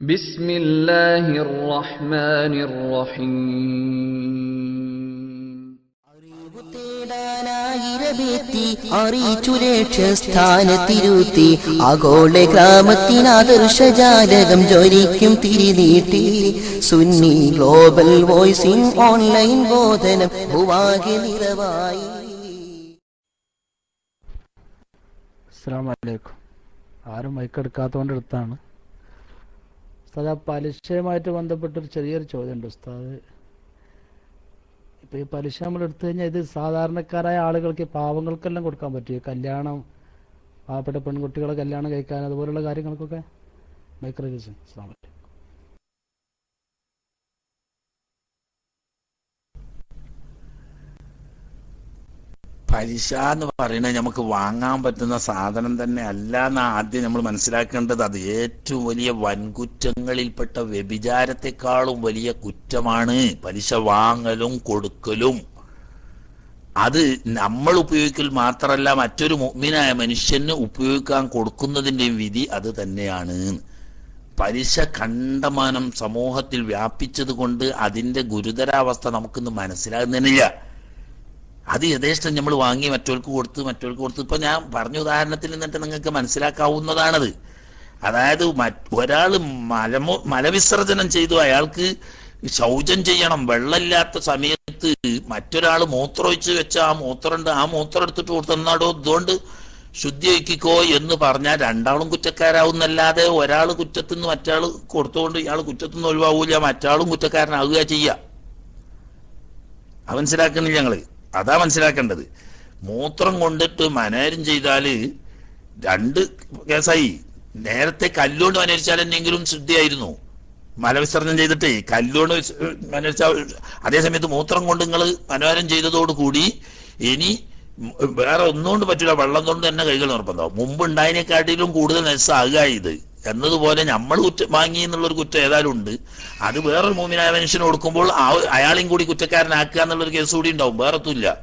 بسم الله الرحمن الرحيم അറിവു തേടാനായിരവെത്തി അറിയിച്ചു ലക്ഷ്യസ്ഥാനത്തിരുത്തി ആഗോള ഗ്രാമത്തിനാദർശജാലകം ജ്വലിക്കും തിരിനീട്ടി സുന്നി ഗ്ലോബൽ വോയിസിംഗ് ഓൺലൈൻ ബോധനം ഭൂവാകെ നിറവായി അസ്സാം വലൈക്കും ആരും മൈക്കെടുക്കാത്തതുകൊണ്ട് എടുത്താണ് ഉസ്താദ് ആ പലിശയുമായിട്ട് ബന്ധപ്പെട്ടൊരു ചെറിയൊരു ചോദ്യമുണ്ട് ഉസ്താദ്. ഇപ്പം ഈ പലിശ നമ്മൾ എടുത്തു കഴിഞ്ഞാൽ ഇത് സാധാരണക്കാരായ ആളുകൾക്ക് പാവങ്ങൾക്കെല്ലാം കൊടുക്കാൻ പറ്റുമോ കല്യാണം പാവപ്പെട്ട പെൺകുട്ടികളെ കല്യാണം കഴിക്കാൻ അതുപോലുള്ള കാര്യങ്ങൾക്കൊക്കെ? മൈക്ക് രജിസ്റ്റർ അസ്സാം വലൈക്കും പലിശ എന്ന് പറയുന്നത് നമുക്ക് വാങ്ങാൻ പറ്റുന്ന സാധനം തന്നെ അല്ല എന്ന് ആദ്യം നമ്മൾ മനസ്സിലാക്കേണ്ടത്. അത് ഏറ്റവും വലിയ വൻകുറ്റങ്ങളിൽപ്പെട്ട വ്യഭിചാരത്തെക്കാളും വലിയ കുറ്റമാണ് പലിശ വാങ്ങലും കൊടുക്കലും. അത് നമ്മൾ ഉപയോഗിക്കൽ മാത്രമല്ല മറ്റൊരു മുഗ്മിനായ മനുഷ്യന് ഉപയോഗിക്കാൻ കൊടുക്കുന്നതിന്റെയും വിധി അത് തന്നെയാണ്. പലിശ കണ്ടമാനം സമൂഹത്തിൽ വ്യാപിച്ചത് കൊണ്ട് അതിന്റെ ഗുരുതരാവസ്ഥ നമുക്കിന്ന് മനസ്സിലാകുന്നില്ല അത് യഥേഷ്ടം നമ്മൾ വാങ്ങി മറ്റവർക്ക് കൊടുത്ത് മറ്റവർക്ക് കൊടുത്ത്. ഇപ്പൊ ഞാൻ പറഞ്ഞ ഉദാഹരണത്തിൽ നിന്നിട്ട് നിങ്ങൾക്ക് മനസ്സിലാക്കാവുന്നതാണത്. അതായത് ഒരാൾ മലമോ മലവിസർജനം ചെയ്തു. അയാൾക്ക് ശൗചം ചെയ്യണം. വെള്ളമില്ലാത്ത സമയത്ത് മറ്റൊരാൾ മൂത്രമൊഴിച്ച് വെച്ച ആ മൂത്രമുണ്ട് ആ മൂത്രം എടുത്തിട്ട് കൊടുത്തന്നാടോ ഇതുകൊണ്ട് ശുദ്ധി വയ്ക്കിക്കോ എന്ന് പറഞ്ഞാൽ രണ്ടാളും കുറ്റക്കാരാവുന്നല്ലാതെ ഒരാൾ കുറ്റത്തുനിന്ന് മറ്റാൾ കൊടുത്തുകൊണ്ട് ഇയാൾ കുറ്റത്തുനിന്ന് ഒഴിവാകൂല മറ്റാളും കുറ്റക്കാരനാവുക ചെയ്യുക അത് മനസ്സിലാക്കുന്നില്ല ഞങ്ങൾ. അതാ മനസ്സിലാക്കേണ്ടത്. മൂത്രം കൊണ്ടിട്ട് മനേരം ചെയ്താൽ രണ്ട് കേസായി. നേരത്തെ കല്ലുകൊണ്ട് മനരിച്ചാൽ എന്നെങ്കിലും ശുദ്ധിയായിരുന്നു മലവിസർജനം ചെയ്തിട്ട് കല്ലുകൊണ്ട് മനരിച്ച അതേസമയത്ത് മൂത്രം കൊണ്ട് നിങ്ങൾ മനോരം ചെയ്തതോടുകൂടി ഇനി വേറെ ഒന്നുകൊണ്ട് പറ്റില്ല. വെള്ളം കൊണ്ട് തന്നെ കൈകൾ നിർബന്ധം മുമ്പ് ഉണ്ടായതിനെക്കാട്ടിലും കൂടുതൽ നെസ്സാകുക ഇത്. എന്നതുപോലെ നമ്മൾ കുറ്റം വാങ്ങി എന്നുള്ളൊരു കുറ്റം ഏതായാലും ഉണ്ട്. അത് വേറൊരു മൂമിനായ മനുഷ്യന് കൊടുക്കുമ്പോൾ അയാളെയും കൂടി കുറ്റക്കാരനാക്കുക എന്നുള്ളൊരു കേസ് കൂടി ഉണ്ടാവും. വേറെത്തുമില്ല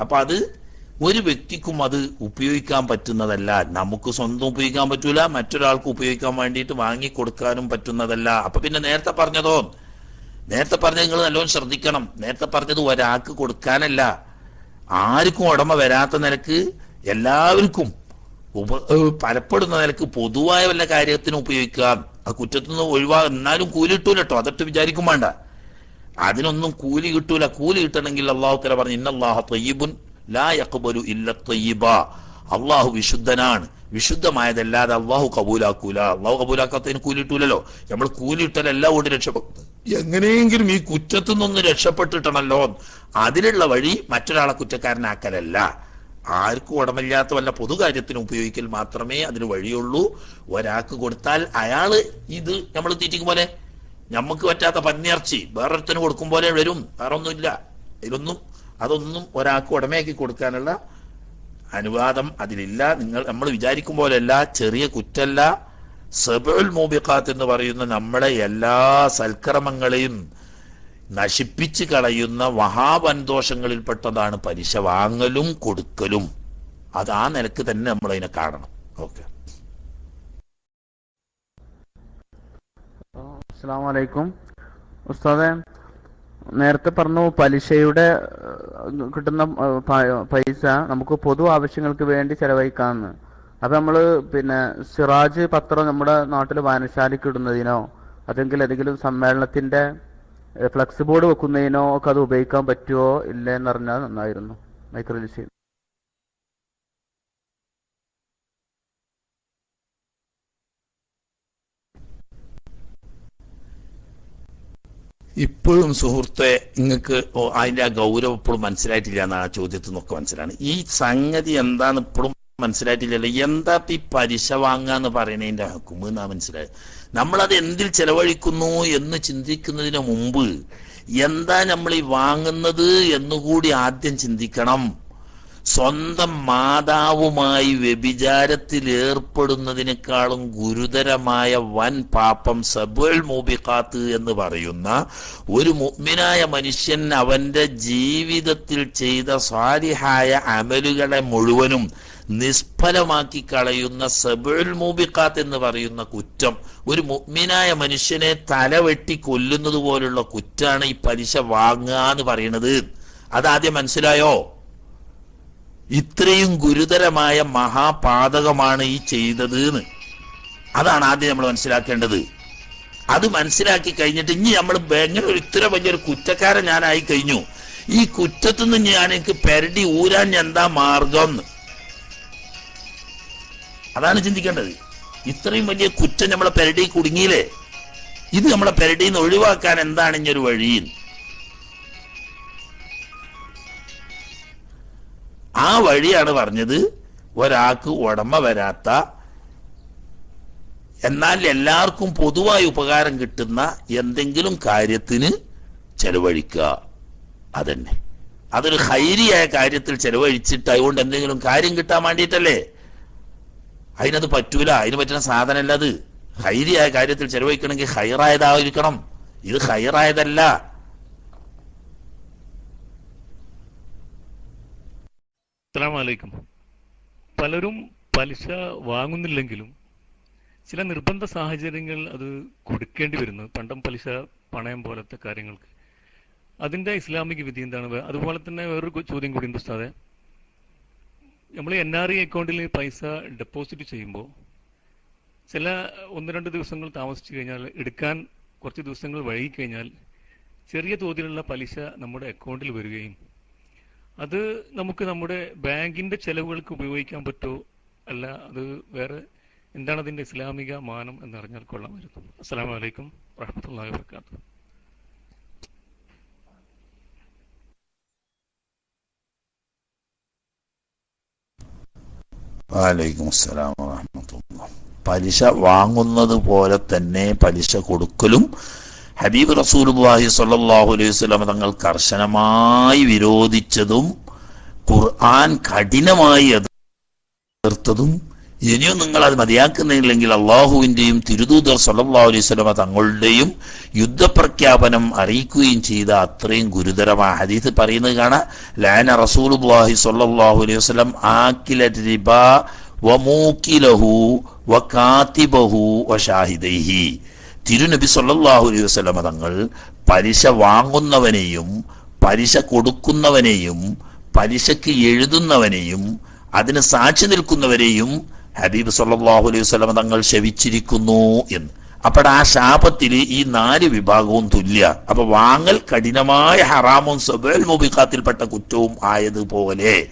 അപ്പൊ അത് ഒരു വ്യക്തിക്കും അത് ഉപയോഗിക്കാൻ പറ്റുന്നതല്ല. നമുക്ക് സ്വന്തം ഉപയോഗിക്കാൻ പറ്റൂല. മറ്റൊരാൾക്ക് ഉപയോഗിക്കാൻ വേണ്ടിയിട്ട് വാങ്ങി കൊടുക്കാനും പറ്റുന്നതല്ല. അപ്പൊ പിന്നെ നേരത്തെ പറഞ്ഞതോ? നേരത്തെ പറഞ്ഞ നിങ്ങൾ നല്ലോണം ശ്രദ്ധിക്കണം. നേരത്തെ പറഞ്ഞത് ഒരാൾക്ക് കൊടുക്കാനല്ല. ആർക്കും ഉടമ വരാത്ത നിലയ്ക്ക് എല്ലാവർക്കും ഉപ നിലയ്ക്ക് പൊതുവായ വല്ല കാര്യത്തിനും ഉപയോഗിക്കാം ആ കുറ്റത്തിൽ നിന്ന് ഒഴിവാ എന്നാലും കൂലി കിട്ടൂല കേട്ടോ അതൊട്ട് വിചാരിക്കും വേണ്ട. അതിനൊന്നും കൂലി കിട്ടൂല. കൂലി കിട്ടണമെങ്കിൽ അള്ളാഹു തല പറഞ്ഞു ഇന്നല്ലാഹ തയ്യബുൻ ലാ യഖ്ബലു ഇല്ല തയ്യബ. അള്ളാഹു വിശുദ്ധനാണ്. വിശുദ്ധമായതല്ലാതെ അള്ളാഹു കബൂലാക്കൂല. അള്ളാഹു കബൂലാക്കാത്തതിന് കൂലി കിട്ടൂലല്ലോ. നമ്മൾ കൂലി ഇട്ടലല്ല കൊണ്ട് രക്ഷപ്പെട്ടു എങ്ങനെയെങ്കിലും ഈ കുറ്റത്തു നിന്നൊന്ന് രക്ഷപ്പെട്ടിട്ടണല്ലോ. അതിലുള്ള വഴി മറ്റൊരാളെ കുറ്റക്കാരനാക്കലല്ല. ആർക്കും ഉടമില്ലാത്ത വല്ല പൊതുകാര്യത്തിന് ഉപയോഗിക്കൽ മാത്രമേ അതിന് വഴിയുള്ളൂ. ഒരാൾക്ക് കൊടുത്താൽ അയാൾ ഇത് നമ്മൾ തീറ്റിക്കും പോലെ. നമുക്ക് പറ്റാത്ത പന്നിയർച്ചി വേറൊരുത്തന് കൊടുക്കും പോലെ വരും. വേറൊന്നുമില്ല. ഇതിലൊന്നും അതൊന്നും ഒരാൾക്ക് ഉടമയാക്കി കൊടുക്കാനുള്ള അനുവാദം അതിലില്ല. നിങ്ങൾ നമ്മൾ വിചാരിക്കും പോലെയല്ല ചെറിയ കുറ്റല്ല. സബുൽ മൂബിഖാത്ത് എന്ന് പറയുന്ന നമ്മളെ എല്ലാ സൽക്കർമ്മങ്ങളെയും നശിപ്പിച്ച് കളയുന്ന മഹാവൻദോഷങ്ങളിൽപ്പെട്ടതാണ് പലിശ വാങ്ങലും കൊടുക്കലും. അത് ആ നിലയ്ക്ക് തന്നെ നമ്മൾ അതിനെ കാണണം. ഓക്കെ. അസ്സാമലൈക്കും ഉസ്താദെ നേരത്തെ പറഞ്ഞു പലിശയുടെ കിട്ടുന്ന പൈസ നമുക്ക് പൊതു ആവശ്യങ്ങൾക്ക് വേണ്ടി ചെലവഴിക്കാമെന്ന് അപ്പൊ നമ്മൾ പിന്നെ സിറാജ് പത്രം നമ്മുടെ നാട്ടിൽ വായനശാലയ്ക്ക് ഇടുന്നതിനോ അതെങ്കിൽ ഏതെങ്കിലും സമ്മേളനത്തിന്റെ ഫ്ലക്സ് ബോർഡ് വെക്കുന്നതിനോ ഒക്കെ അത് ഉപയോഗിക്കാൻ പറ്റുമോ ഇല്ല എന്നറിഞ്ഞാൽ നന്നായിരുന്നു. മൈക്രോലിസി ഇപ്പോഴും സുഹൃത്തെ നിങ്ങൾക്ക് അതിന്റെ ആ ഗൗരവം ഇപ്പോഴും മനസ്സിലായിട്ടില്ല എന്നാണ് ആ ചോദ്യത്തിൽ നിന്നൊക്കെ മനസ്സിലാണ്. ഈ സംഗതി എന്താണ് ഇപ്പോഴും മനസ്സിലായിട്ടില്ലല്ലോ. എന്താ ഈ പലിശ വാങ്ങാന്ന് പറയുന്നതിന്റെ ഹക്കുമ്പ് എന്നാ മനസ്സിലായത്? നമ്മളത് എന്തിൽ ചെലവഴിക്കുന്നു എന്ന് ചിന്തിക്കുന്നതിന് മുമ്പ് എന്താ നമ്മൾ ഈ വാങ്ങുന്നത് എന്നുകൂടി ആദ്യം ചിന്തിക്കണം. സ്വന്തം മാതാവുമായി വ്യഭിചാരത്തിൽ ഏർപ്പെടുന്നതിനേക്കാളും ഗുരുതരമായ വൻ പാപം സബുൽ മൂബിഖാത്ത് എന്ന് പറയുന്ന ഒരു മുഗ്മിനായ മനുഷ്യൻ അവന്റെ ജീവിതത്തിൽ ചെയ്ത സ്വാരിഹായ അമലുകളെ മുഴുവനും നിഷ്ഫലമാക്കി കളയുന്ന സബുൽ മൂബിക്കാത്ത് എന്ന് പറയുന്ന കുറ്റം. ഒരു മുഗ്മിനായ മനുഷ്യനെ തലവെട്ടി കൊല്ലുന്നത് പോലുള്ള കുറ്റാണ് ഈ പലിശ വാങ്ങുക എന്ന് പറയുന്നത്. അതാദ്യം മനസ്സിലായോ? ഇത്രയും ഗുരുതരമായ മഹാപാതകമാണ് ഈ ചെയ്തത് അതാണ് ആദ്യം നമ്മൾ മനസ്സിലാക്കേണ്ടത്. അത് മനസ്സിലാക്കി കഴിഞ്ഞിട്ട് ഇനി നമ്മൾ എങ്ങനെ ഒരു ഇത്ര വലിയൊരു കുറ്റക്കാരൻ ഞാനായി കഴിഞ്ഞു. ഈ കുറ്റത്തുനിന്ന് ഞാൻ എനിക്ക് പെരടി ഊരാൻ എന്താ മാർഗം അതാണ് ചിന്തിക്കേണ്ടത്. ഇത്രയും വലിയ കുറ്റം നമ്മളെ പെരടി കുടുങ്ങിയില്ലേ? ഇത് നമ്മളെ പെരടിയിൽ നിന്ന് ഒഴിവാക്കാൻ എന്താണ് ഇനി ഒരു വഴി? ആ വഴിയാണ് പറഞ്ഞത് ഒരാൾക്ക് ഉടമ വരാത്ത എന്നാൽ എല്ലാവർക്കും പൊതുവായി ഉപകാരം കിട്ടുന്ന എന്തെങ്കിലും കാര്യത്തിന് ചെലവഴിക്കുക. അതന്നെ. അതൊരു ഹൈരിയായ കാര്യത്തിൽ ചെലവഴിച്ചിട്ട് അതുകൊണ്ട് എന്തെങ്കിലും കാര്യം കിട്ടാൻ വേണ്ടിയിട്ടല്ലേ? അതിനത് പറ്റൂല. അതിന് പറ്റുന്ന സാധനമല്ല അത് ഹൈരിയായ കാര്യത്തിൽ ചെലവഴിക്കണമെങ്കിൽ ഹൈറായതായിരിക്കണം. ഇത് ഹൈറായതല്ല. അസ്സലാമലൈക്കും. പലരും പലിശ വാങ്ങുന്നില്ലെങ്കിലും ചില നിർബന്ധ സാഹചര്യങ്ങൾ അത് കൊടുക്കേണ്ടി വരുന്നു. പണ്ടം പലിശ പണയം പോലത്തെ കാര്യങ്ങൾക്ക്. അതിന്റെ ഇസ്ലാമിക വിധി എന്താണ്? അതുപോലെ തന്നെ വേറൊരു ചോദ്യം കൂടി ഉസ്താദെ. നമ്മൾ എൻ ആർ ഐ അക്കൗണ്ടിൽ പൈസ ഡെപ്പോസിറ്റ് ചെയ്യുമ്പോൾ ചില ഒന്ന് രണ്ട് ദിവസങ്ങൾ താമസിച്ചു കഴിഞ്ഞാൽ എടുക്കാൻ കുറച്ച് ദിവസങ്ങൾ വൈകി കഴിഞ്ഞാൽ ചെറിയ തോതിലുള്ള പലിശ നമ്മുടെ അക്കൗണ്ടിൽ വരികയും അത് നമുക്ക് നമ്മുടെ ബാങ്കിന്റെ ചെലവുകൾക്ക് ഉപയോഗിക്കാൻ പറ്റുമോ അല്ല അത് വേറെ എന്താണ് അതിന്റെ ഇസ്ലാമിക മാനം എന്നറിഞ്ഞാൽ കൊള്ളാമായിരുന്നു. അസ്സലാമു അലൈക്കും വാഹമത്തല്ലാ വബറകാതുഹു. വാലൈക്കും അസ്സലാം വാഹമത്തുള്ള പലിശ വാങ്ങുന്നത് പോലെ തന്നെ പലിശ കൊടുക്കലും ഹബീബ് റസൂലുള്ളാഹി സ്വല്ലല്ലാഹു അലൈഹി വസല്ലം തങ്ങൾ കർശനമായി വിരോധിച്ചതും ഖുർആൻ കഠിനമായി എതിർത്തതും ഇനിയും നിങ്ങൾ അത് മതിയാക്കുന്നില്ലെങ്കിൽ അള്ളാഹുവിന്റെയും തിരുദൂതർ സല്ലല്ലാഹു അലൈഹി വസല്ലമ തങ്ങളുടെയും യുദ്ധപ്രഖ്യാപനം അറിയിക്കുകയും ചെയ്ത അത്രയും ഗുരുതരമായ ഹദീസ് പറയുന്നത് കാണാം. ലാന സ്വല്ലല്ലാഹു അലൈഹി തിരുനബി സല്ലാഹു അലൈഹി വസല്ലമ തങ്ങൾ പലിശ വാങ്ങുന്നവനെയും പലിശ കൊടുക്കുന്നവനെയും പലിശക്ക് എഴുതുന്നവനെയും അതിന് സാക്ഷി നിൽക്കുന്നവരെയും ഹബീബ് സല്ലാഹു അലൈഹി സ്വലം തങ്ങൾ ശവിച്ചിരിക്കുന്നു എന്ന്. അപ്പോൾ ആ ശാപത്തിൽ ഈ നാല് വിഭാഗവും തുല്യ. അപ്പൊ വാങ്ങൽ കഠിനമായ ഹറാമും സബേൽ മുബിഖാത്തിൽപ്പെട്ട കുറ്റവും ആയതുപോലെ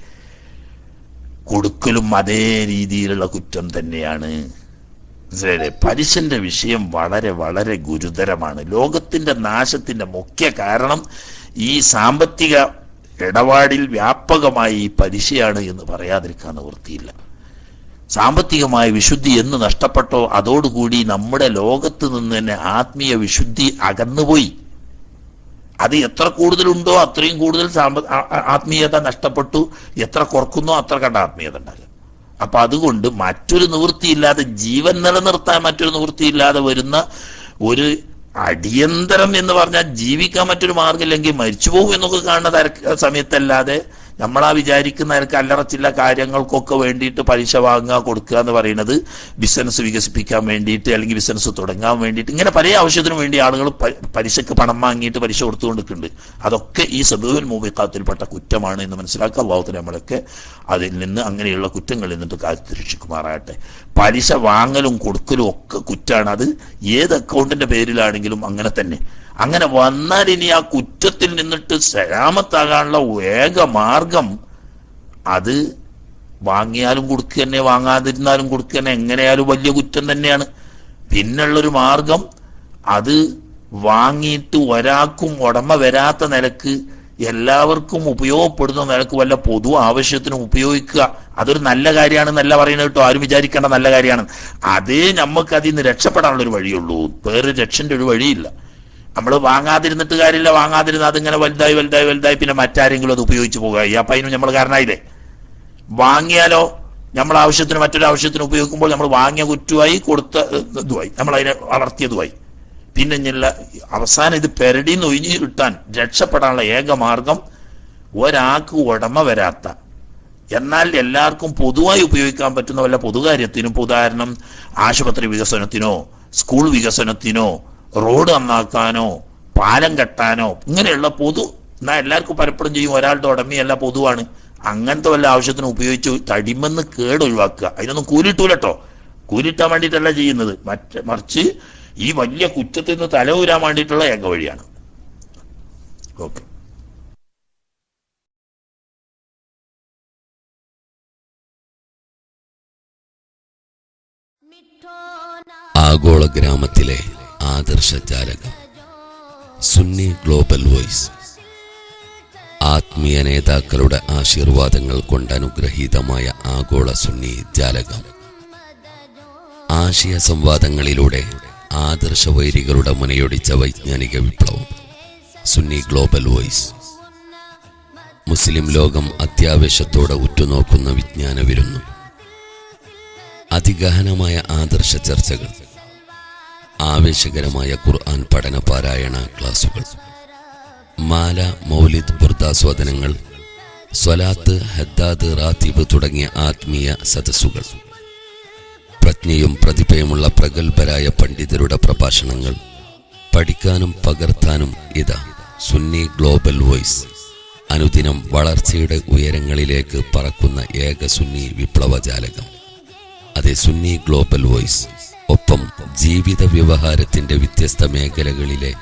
കൊടുക്കലും അതേ രീതിയിലുള്ള കുറ്റം തന്നെയാണ്. മനസ്സിലായില്ലേ? പലിശന്റെ വിഷയം വളരെ വളരെ ഗുരുതരമാണ്. ലോകത്തിന്റെ നാശത്തിന്റെ മുഖ്യ കാരണം ഈ സാമ്പത്തിക ഇടപാടിൽ വ്യാപകമായി ഈ പലിശയാണ് എന്ന് പറയാതിരിക്കാൻ നിവൃത്തിയില്ല. സാമ്പത്തികമായ വിശുദ്ധി എന്ന് നഷ്ടപ്പെട്ടോ അതോടുകൂടി നമ്മുടെ ലോകത്ത് നിന്ന് തന്നെ ആത്മീയ വിശുദ്ധി അകന്നുപോയി. അത് എത്ര കൂടുതലുണ്ടോ അത്രയും കൂടുതൽ ആത്മീയത നഷ്ടപ്പെട്ടു. എത്ര കുറക്കുന്നോ അത്ര കണ്ട ആത്മീയത ഉണ്ടാകും. അപ്പൊ അതുകൊണ്ട് മറ്റൊരു നിവൃത്തിയില്ലാതെ ജീവൻ നിലനിർത്താൻ മറ്റൊരു നിവൃത്തിയില്ലാതെ വരുന്ന ഒരു അടിയന്തരം എന്ന് പറഞ്ഞാൽ ജീവിക്കാൻ മറ്റൊരു മാർഗമില്ലെങ്കിൽ മരിച്ചു പോകും എന്നൊക്കെ കാണുന്ന സമയത്തല്ലാതെ നമ്മളാ വിചാരിക്കുന്ന അതിനൊക്കെ അല്ലറച്ചില്ല കാര്യങ്ങൾക്കൊക്കെ വേണ്ടിയിട്ട് പലിശ വാങ്ങുക കൊടുക്കുക എന്ന് പറയുന്നത് ബിസിനസ് വികസിപ്പിക്കാൻ വേണ്ടിയിട്ട് അല്ലെങ്കിൽ ബിസിനസ് തുടങ്ങാൻ വേണ്ടിയിട്ട്. ഇങ്ങനെ പല ആവശ്യത്തിനും വേണ്ടി ആളുകൾ പലിശക്ക് പണം വാങ്ങിയിട്ട് പലിശ കൊടുത്തുകൊണ്ടിരിക്കുന്നുണ്ട്. അതൊക്കെ ഈ സബുവിൽ മൂവിക്കാത്തിൽപ്പെട്ട കുറ്റമാണ് എന്ന് മനസ്സിലാക്കുക. അള്ളാഹുത്തിന് നമ്മളൊക്കെ അതിൽ നിന്ന് അങ്ങനെയുള്ള കുറ്റങ്ങളിൽ നിന്നിട്ട് കാത്തു രക്ഷിക്കുമാറാകട്ടെ. പലിശ വാങ്ങലും കൊടുക്കലും ഒക്കെ കുറ്റാണ്. അത് ഏത് അക്കൗണ്ടിന്റെ പേരിലാണെങ്കിലും അങ്ങനെ തന്നെ. അങ്ങനെ വന്നാൽ ഇനി ആ കുറ്റത്തിൽ നിന്നിട്ട് സലാമത്താകാനുള്ള ഏക മാർഗം അത് വാങ്ങിയാലും കൊടുക്കുക തന്നെ വാങ്ങാതിരുന്നാലും കൊടുക്കുക തന്നെ എങ്ങനെയാലും വലിയ കുറ്റം തന്നെയാണ്. പിന്നുള്ളൊരു മാർഗം അത് വാങ്ങിയിട്ട് ഒരാൾക്കും ഉടമ വരാത്ത നിലയ്ക്ക് എല്ലാവർക്കും ഉപയോഗപ്പെടുന്ന നിലയ്ക്ക് വല്ല പൊതു ആവശ്യത്തിനും ഉപയോഗിക്കുക. അതൊരു നല്ല കാര്യമാണെന്നല്ല പറയുന്നത് കേട്ടോ. ആരും വിചാരിക്കേണ്ട നല്ല കാര്യമാണ്. അതേ നമുക്ക് അതിൽ നിന്ന് രക്ഷപ്പെടാനുള്ള ഒരു വഴിയുള്ളൂ. വേറെ രക്ഷന്റെ ഒരു വഴിയില്ല. നമ്മൾ വാങ്ങാതിരുന്നിട്ട് കാര്യമില്ല വാങ്ങാതിരുന്ന അതിങ്ങനെ വലുതായി വലുതായി വലുതായി പിന്നെ മറ്റാരെങ്കിലും അത് ഉപയോഗിച്ച് പോകുക. ഈ അപ്പൊ അതിന് നമ്മൾ കാരണമായില്ലേ? വാങ്ങിയാലോ നമ്മൾ ആവശ്യത്തിന് മറ്റൊരു ആവശ്യത്തിന് ഉപയോഗിക്കുമ്പോൾ നമ്മൾ വാങ്ങിയ കുറ്റുമായി കൊടുത്ത ഇതുമായി നമ്മൾ അതിനെ വളർത്തിയതുമായി പിന്നെ ഇങ്ങനെയുള്ള അവസാനം ഇത് പെരടിന്ന് ഒഴിഞ്ഞു കിട്ടാൻ രക്ഷപ്പെടാനുള്ള ഏക മാർഗം ഒരാൾക്ക് ഉടമ വരാത്ത. എന്നാൽ എല്ലാവർക്കും പൊതുവായി ഉപയോഗിക്കാൻ പറ്റുന്ന വല്ല പൊതുകാര്യത്തിനും ഉദാഹരണം ആശുപത്രി വികസനത്തിനോ സ്കൂൾ വികസനത്തിനോ റോഡ് നന്നാക്കാനോ പാലം കെട്ടാനോ ഇങ്ങനെയുള്ള പൊതു എന്നാൽ എല്ലാവർക്കും പലപ്പോഴും ചെയ്യും ഒരാളുടെ ഉടമയല്ല പൊതുവാണ്. അങ്ങനത്തെ വല്ല ആവശ്യത്തിന് ഉപയോഗിച്ച് തടിമെന്ന് കേട് ഒഴിവാക്കുക അതിനൊന്നും കൂലിട്ടൂലട്ടോ കൂലിട്ടാൻ വേണ്ടിയിട്ടല്ല ചെയ്യുന്നത്. മറ്റ മറിച്ച് ഈ വലിയ കുറ്റത്തിൽ നിന്ന് തല ഊരാൻ വേണ്ടിയിട്ടുള്ള ഏക വഴിയാണ്. ഓക്കെ. ആഗോള ഗ്രാമത്തിലെ ആദർശ ജാലകം. Sunni global voice. ആത്മീയ നേതാക്കളുടെ ആശീർവാദങ്ങൾ കൊണ്ട് അനുഗ്രഹീതമായ ആഗോള സുന്നി ജാലകം. ആശയ സംവാദങ്ങളിലൂടെ ആദർശ വൈരികളുടെ മുനയൊടിച്ച വൈജ്ഞാനിക വിപ്ലവം. Sunni global voice. മുസ്ലിം ലോകം അത്യാവശ്യത്തോടെ ഉറ്റുനോക്കുന്ന വിജ്ഞാന വിരുന്നു അതിഗഹനമായ ആദർശ ചർച്ചകൾ. ആവേശകരമായ ഖുർആൻ പഠന പാരായണ ക്ലാസുകൾ. മാല മൗലിദ് ബുർദാസ്വാദനങ്ങൾ സ്വലാത്ത് ഹദ്ദാദ് റാത്തീബ് തുടങ്ങിയ ആത്മീയ സദസ്സുകൾ. പ്രജ്ഞയും പ്രതിഭയുമുള്ള പ്രഗത്ഭരായ പണ്ഡിതരുടെ പ്രഭാഷണങ്ങൾ. പഠിക്കാനും പകർത്താനും ഇതാ സുന്നി ഗ്ലോബൽ വോയിസ്. അനുദിനം വളർച്ചയുടെ ഉയരങ്ങളിലേക്ക് പറക്കുന്ന ഏക സുന്നി വിപ്ലവജാലകം. അതെ സുന്നി ഗ്ലോബൽ വോയിസ്. ഒപ്പം ജീവിത വ്യവഹാരത്തിന്റെ വ്യത്യസ്ത മേഖലകളിലെ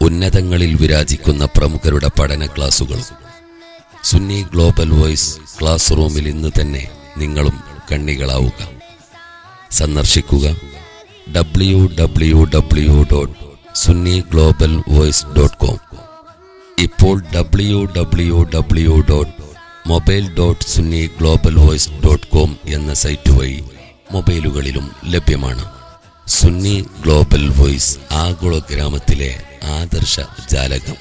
ഉന്നതങ്ങളിൽ വിരാജിക്കുന്ന പ്രമുഖരുടെ പഠന ക്ലാസുകൾ സുന്നി ഗ്ലോബൽ വോയിസ് ക്ലാസ് റൂമിൽ ഇന്ന് തന്നെ നിങ്ങളും കണ്ണികളാവുക. സന്ദർശിക്കുക W W W dot Sunni global voice dot com ഇപ്പോൾ W W W dot mobile dot Sunni global voice dot com എന്ന സൈറ്റ് വഴി മൊബൈലുകളിലും ലഭ്യമാണ്. സുന്നി ഗ്ലോബൽ വോയിസ് ആഗോള ഗ്രാമത്തിലെ ആദർശ ജാലകം.